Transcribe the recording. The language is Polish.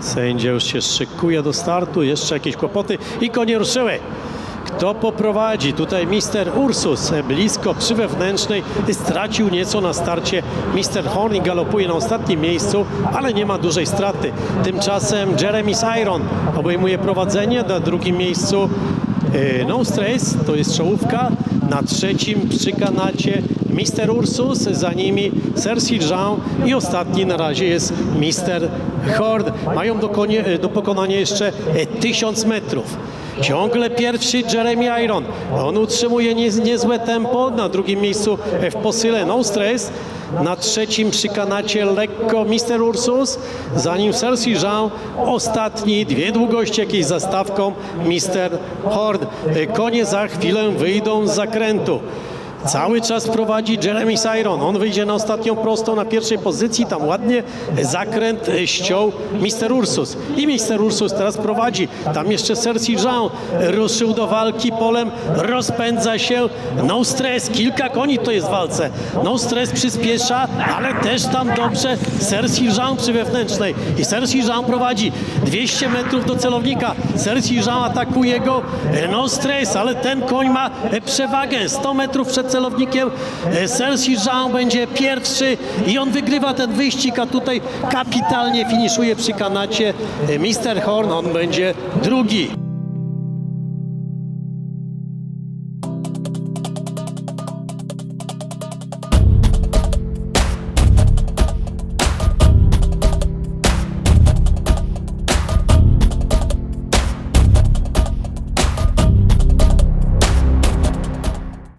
Sędzia już się szykuje do startu, jeszcze jakieś kłopoty i konie ruszyły. Kto poprowadzi? Tutaj Mister Ursus blisko przy wewnętrznej stracił nieco na starcie. Mister Horn galopuje na ostatnim miejscu, ale nie ma dużej straty. Tymczasem Jeremy Iron obejmuje prowadzenie na drugim miejscu. e, No Stress to jest czołówka. Na trzecim przy kanacie Mister Ursus, za nimi Cersei Jean i ostatni na razie jest Mister Hord. Mają do, konie, do pokonania jeszcze e, 1000 metrów. Ciągle pierwszy Jeremy Iron. On utrzymuje nie, niezłe tempo. Na drugim miejscu w posyle No Stress. Na trzecim przy kanacie lekko Mister Ursus. Za nim Cersei Jean. Ostatni, dwie długości jakieś zastawką Mister Hord. Konie za chwilę wyjdą z zakrętu. Cały czas prowadzi Jeremy Siron. On wyjdzie na ostatnią prostą na pierwszej pozycji. Tam ładnie zakręt e, ściął Mister Ursus. I Mister Ursus teraz prowadzi. Tam jeszcze Cersei Jean ruszył do walki polem. Rozpędza się. No stres. Kilka koni to jest w walce. No stres przyspiesza, ale też tam dobrze Cersei Jean przy wewnętrznej. I Cersei Jean prowadzi 200 metrów do celownika. Cersei Jean atakuje go. E, No stres, ale ten koń ma e, przewagę. 100 metrów przed celownikiem. E, Cersei Jean będzie pierwszy i on wygrywa ten wyścig, a tutaj kapitalnie finiszuje przy kanacie. E, Mister Horn, on będzie drugi.